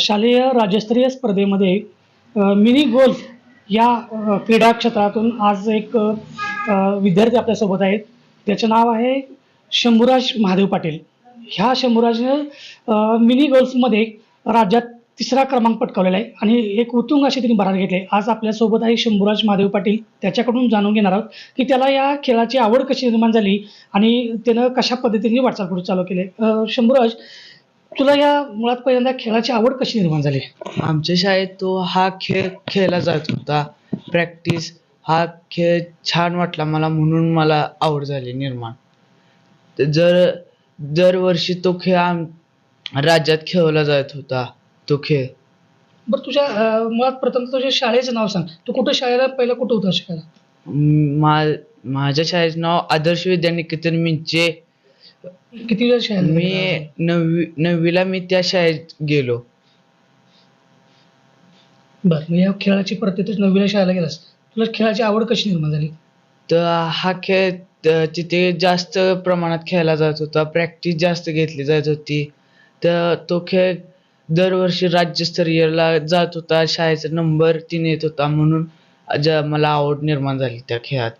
शालेय राज्यस्तरीय स्पर्धेमध्ये मिनी गोल्फ या क्रीडा क्षेत्रातून आज एक विद्यार्थी आपल्यासोबत आहेत. त्याचं नाव आहे शंभूराज महादेव पाटील. ह्या शंभूराजनं मिनी गोल्फमध्ये राज्यात तिसरा क्रमांक पटकावलेला आहे आणि एक उत्तुंग अशी त्यांनी भरार घेतली आज आपल्यासोबत आहे शंभूराज महादेव पाटील. त्याच्याकडून जाणून घेणार आहोत की त्याला या खेळाची आवड कशी निर्माण झाली आणि त्यानं कशा पद्धतीने वाटचाल पुढे चालू केली शंभूराज तुला या मुळात पहिल्यांदा खेळाची आवड कशी निर्माण झाली? आमच्या शाळेत तो हा खेळ खेळला जात होता. प्रॅक्टिस हा खेळ छान वाटला मला म्हणून मला आवड झाली निर्माण. त- जर दरवर्षी तो खेळ आम राज्यात खेळवला जात होता तो खेळ. बरं तुझ्या अ, मुळात प्रथम तुझ्या शाळेचं नाव सांग. तू कुठं शाळेला पहिलं कुठं होता शिकायला म- मा माझ्या शाळेचं नाव आदर्श विद्यानिकेतन मिंचे किती वेळ शाळेला मी? नववी नववीला मी त्या शाळेत गेलो. बरं मग या खेळाची प्रत्येक नववीला शाळेला गेलास. तुला खेळाची आवड कशी निर्माण झाली? तर हा खेळ त- तिथे जास्त प्रमाणात खेळला जात होता. प्रॅक्टिस जास्त घेतली जात होती. तर तो खेळ दरवर्षी राज्यस्तरीयला जात होता. शाळेचा नंबर तीन येत होता म्हणून मला आवड निर्माण झाली त्या खेळात.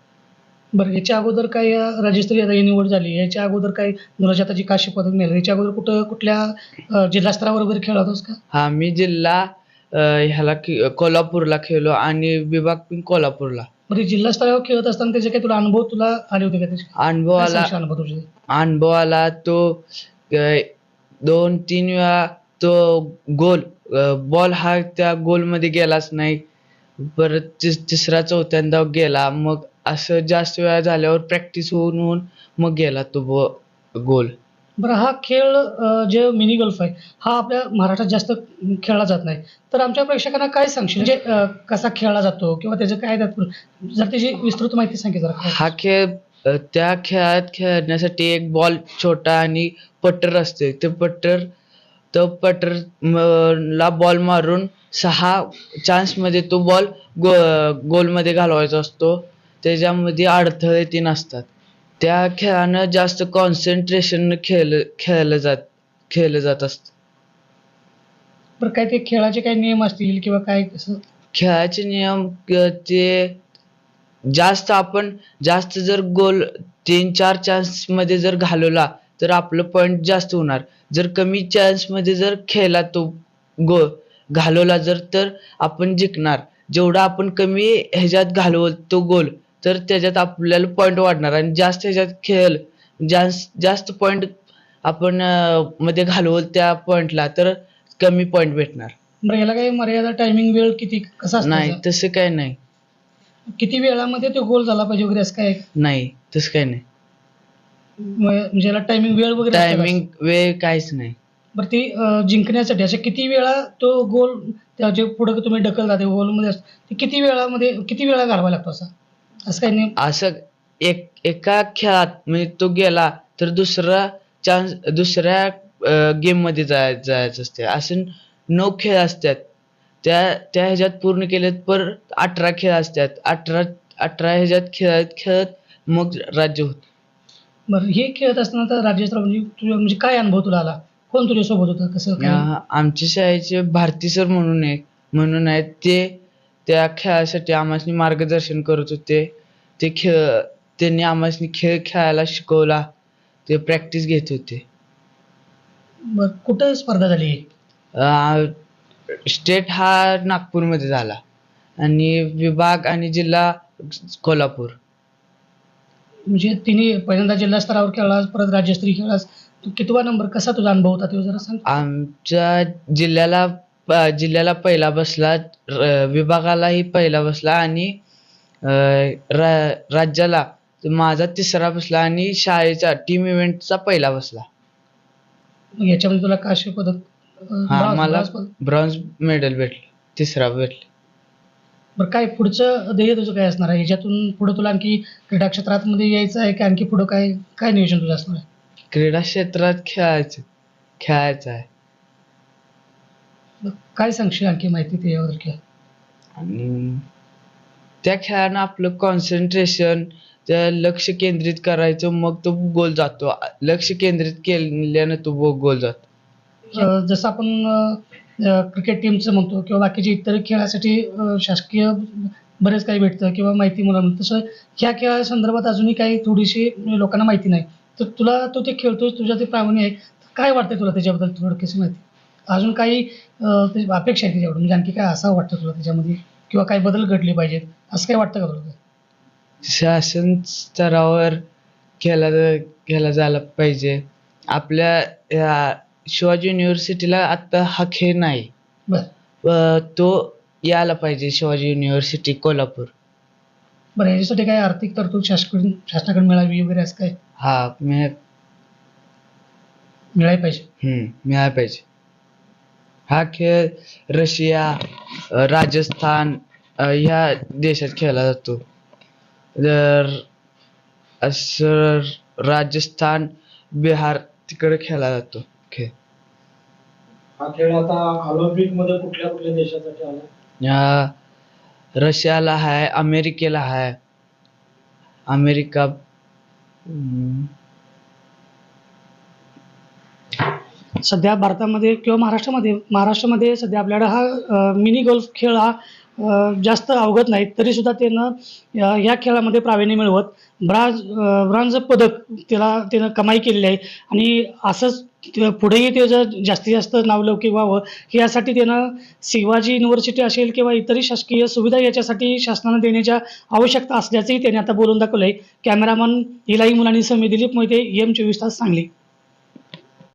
बरं याच्या अगोदर काय राज्यस्तरीय आता ही निवड झाली याच्या अगोदर काय मुलाच्या हाताची काशी पदक मिळालं याच्या अगोदर कुठं कुठल्या अ, जिल्हा स्तरावर वगैरे खेळला होतास का? हा मी जिल्हा अं, ह्याला खे- कोल्हापूरला खेळलो आणि विभाग पण कोल्हापूरला. बरं जिल्हा स्तरावर खेळत असताना त्याचे काही तुला अनुभव तुला आले होते का त्याचे? अनुभव काय आला सांगशील अनुभव तुझे? अनुभव आला तो अं, दोन तीन वेळा तो गोल बॉल हा त्या गोलमध्ये गेलाच नाही. परत तिस- तिसरा चौथ्यांदा गेला मग असं जास्त वेळा झाल्यावर प्रॅक्टिस होऊन होऊन मग गेला तो बॉ गोल बरं हा खेळ अ, जे मिनी गोल्फ आहे हा आपल्या महाराष्ट्रात जास्त खेळला जात नाही. तर आमच्या प्रेक्षकांना काय सांगशील? म्हणजे अ, कसा खेळला जातो किंवा त्याचं काय त्यात जर त्याची विस्तृत माहिती सांगे जरा. काय हा खेळ अ, त्या खेळात खेळण्यासाठी एक बॉल छोटा आणि पट्टर असते ते पट्टर तो पट्टर ला बॉल मारून सहा चान्समध्ये तो बॉल गो गोलमध्ये घालवायचा असतो. त्याच्यामध्ये अडथळे तीन असतात त्या खेळानं जास्त कॉन्सन्ट्रेशन खेळ खेळलं जात खेळलं जात असतं. बरं काय ते खेळाचे काही नियम असतील किंवा काय कसं खेळाचे नियम क- ते जास्त आपण जास्त जर गोल तीन चार चान्समध्ये जर घालवला तर आपलं पॉइंट जास्त होणार. जर कमी चान्समध्ये जर खेळला तो गो घालवला जर तर आपण जिंकणार. जेवढा आपण कमी ह्याच्यात घालवल तो गोल तर त्याच्यात आपल्याला पॉइंट वाढणार आणि जास्त ह्याच्यात खेळ जास्त जास्त पॉइंट आपण मध्ये घालवल त्या पॉइंटला तर कमी पॉइंट भेटणार बरं याला काही मर्यादा टायमिंग वेळ किती कसा असतो नाही? तसं काय नाही किती वेळामध्ये तो गोल झाला पाहिजे वगैरे असं काय? नाही तसं काय नाही म- म्हणजे याला टायमिंग वेळ वगैरे असते का? टायमिंग वेळ काहीच नाही बरं ती अं, जिंकण्यासाठी अशा किती वेळा तो गोल त्या जे पुढे तुम्ही ढकल जाते गोलमध्ये असतो ते किती वेळामध्ये किती वेळा घालवा लागतो असा असं काही नाही. असं एक एका खेळात म्हणजे तो गेला तर दुसरा चान्स दुसऱ्या गेममध्ये जाय जायचं असते असं नऊ खेळ असतात. त्या त्या ह्याच्यात पूर्ण केलेत पर अठरा खेळ असतात. अठरा अठरा ह्याच्यात खेळत खेळत मग राज्य होत. बरं हे खेळत असताना तर राज्यस्तरा म्हणजे तुझ्या म्हणजे काय अनुभव तुला आला? कोण तुझ्यासोबत होता? कसं काय? आमच्या शाळेचे भारती सर म्हणून एक म्हणून आहेत ते त्या खेळासाठी आम्हाला मार्गदर्शन करत होते. ते खेळ त्यांनी आम्हाला खेळ खेळायला शिकवला. ते प्रॅक्टिस घेत होते. बरं कुठं स्पर्धा झाली? स्टेट हा नागपूरमध्ये झाला. आणि विभाग आणि जिल्हा कोल्हापूर. म्हणजे तिने पहिल्यांदा जिल्हा स्तरावर खेळलास परत राज्यस्तरीय खेळलास तू कितवा नंबर कसा तुझा अनुभव होता तो जरा सांग. आमच्या जिल्ह्याला जिल्ह्याला पहिला बसला विभागालाही पहिला बसला आणि रा- राज्याला माझा तिसरा बसला आणि शाळेचा टीम इव्हेंटचा पहिला बसला. मग याच्यामध्ये तुला काश्य पदक अं, हा मला ब्रॉन्झ पदक. ब्रॉन्झ मेडल भेटलं. तिसरा भेटलं. बरं काय पुढचं ध्येय तुझं काय असणार आहे? ह्याच्यातून पुढे तुला आणखी क्रीडा क्षेत्रात मध्ये यायचं आहे की? आणखी पुढं काय काय नियोजन तुझं असणार आहे? क्रीडा क्षेत्रात खेळायचं खेळायचं आहे. मग काय सांगशील आणखी माहिती त्याच्याबद्दल किंवा आणि त्या खेळानं आपलं कॉन्सन्ट्रेशन लक्ष केंद्रित करायचं मग तो गोल जातो. लक्ष केंद्रित केल्यानं तो गोल जातो. अं, जसं आपण अं, क्रिकेट टीमचं म्हणतो किंवा बाकीचे इतर खेळासाठी अ, शासकीय बरेच काही भेटतं किंवा माहिती मुलांना. तसं ह्या खेळासंदर्भात अजूनही काही थोडीशी लोकांना माहिती नाही. तर तुला तो ते खेळतोय तुझ्या ते प्रावीण्य आहे. काय वाटतं तुला त्याच्याबद्दल? थोडक्याची माहिती. अजून काही त्याची अपेक्षा आहे त्याच्याकडून म्हणजे आणखी काय असावं वाटतं तुला त्याच्यामध्ये? किंवा काही बदल घडले पाहिजेत? असं काय वाटतं का तुला? शासन स्तरावर केला केला जायला पाहिजे. आपल्या या शिवाजी युनिव्हर्सिटीला आत्ता हा खेळ नाही. बरं. तो यायला पाहिजे शिवाजी युनिव्हर्सिटी कोल्हापूर. बरं याच्यासाठी काय आर्थिक तरतूद शासकडून शासनाकडून मिळावी वगैरे असं काय? हा मिळा मिळायला पाहिजे. हम्म, मिळायला पाहिजे. हा खेळ रशिया राजस्थान ह्या देशात खेळला जातो. तर असं राजस्थान बिहार तिकडे खेळला जातो खेळ. हा खेळ आता ऑलिम्पिकमध्ये कुठल्या कुठल्या देशासाठी आला रशियाला आहे अमेरिकेला आहे अमेरिका हम्म, सध्या भारतामध्ये किंवा महाराष्ट्रामध्ये महाराष्ट्रामध्ये सध्या आपल्याकडे हा मिनी गोल्फ खेळ हा जास्त अवगत नाही तरीसुद्धा त्यानं या- खेळामध्ये प्रावीण्य मिळवत. ब्राज ब्रांज पदक त्याला त्यानं कमाई केलेली आहे. आणि असंच ते- पुढेही त्याचं जास्तीत जास्त नावलौकिक व्हावं हे यासाठी त्यानं शिवाजी युनिव्हर्सिटी असेल किंवा इतरही शासकीय सुविधा याच्यासाठी शासनानं देण्याच्या आवश्यकता असल्याचंही त्याने आता बोलून दाखवलं आहे कॅमेरामन इलाई मुलांनी समी दिलीप मोहिते एम चोवीस तास सांगली.